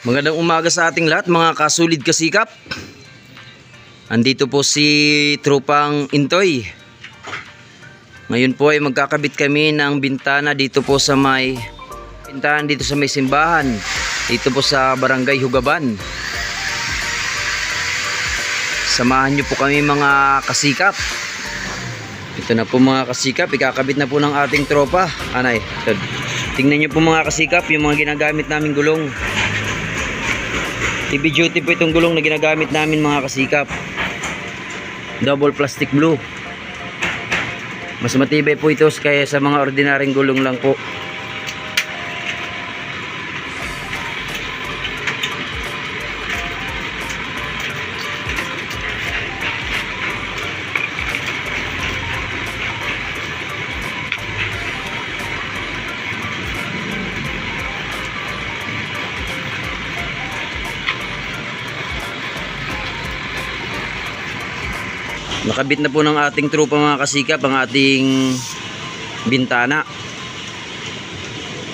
Magandang umaga sa ating lahat mga kasulid kasikap. Andito po si Tropang Intoy. Ngayon po ay magkakabit kami ng bintana dito po sa may bintahan dito sa may simbahan. Dito po sa Barangay Hugaban. Samahan niyo po kami mga kasikap. Ito na po mga kasikap, ikakabit na po ng ating tropa. Anay, tingnan niyo po mga kasikap yung mga ginagamit naming gulong. TV duty po itong gulong na ginagamit namin mga kasikap. Double plastic blue. Mas matibay po ito kaya sa mga ordinaryong gulong lang po. Nakabit na po ng ating trupa mga kasikap ang ating bintana.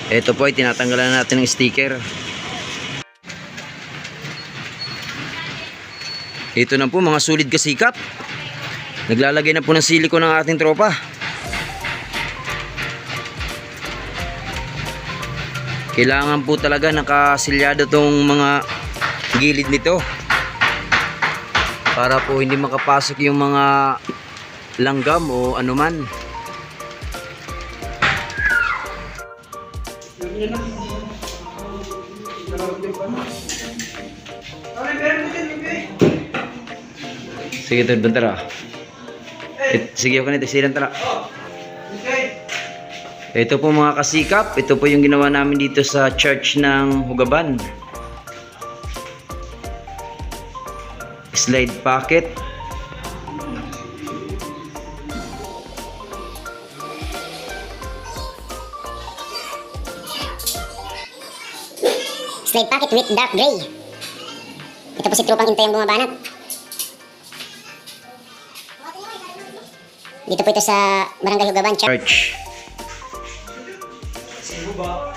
Ito po ay tinatanggalan natin ng sticker. Ito na po mga sulit kasikap. Naglalagay na po ng siliko ng ating tropa. Kailangan po talaga nakasilyado tong mga gilid nito para po hindi makapasok yung mga langgam o anuman. Sige, tol, bantara. It, sige, ako nito, silang tara. Ito po mga kasikap, ito po yung ginawa namin dito sa church ng Hugaban. Slide pocket. Slide pocket with dark gray. Ito po si Tropang Intay ang bumabanat. Dito po ito sa Barangay Hugaban. Church. Church.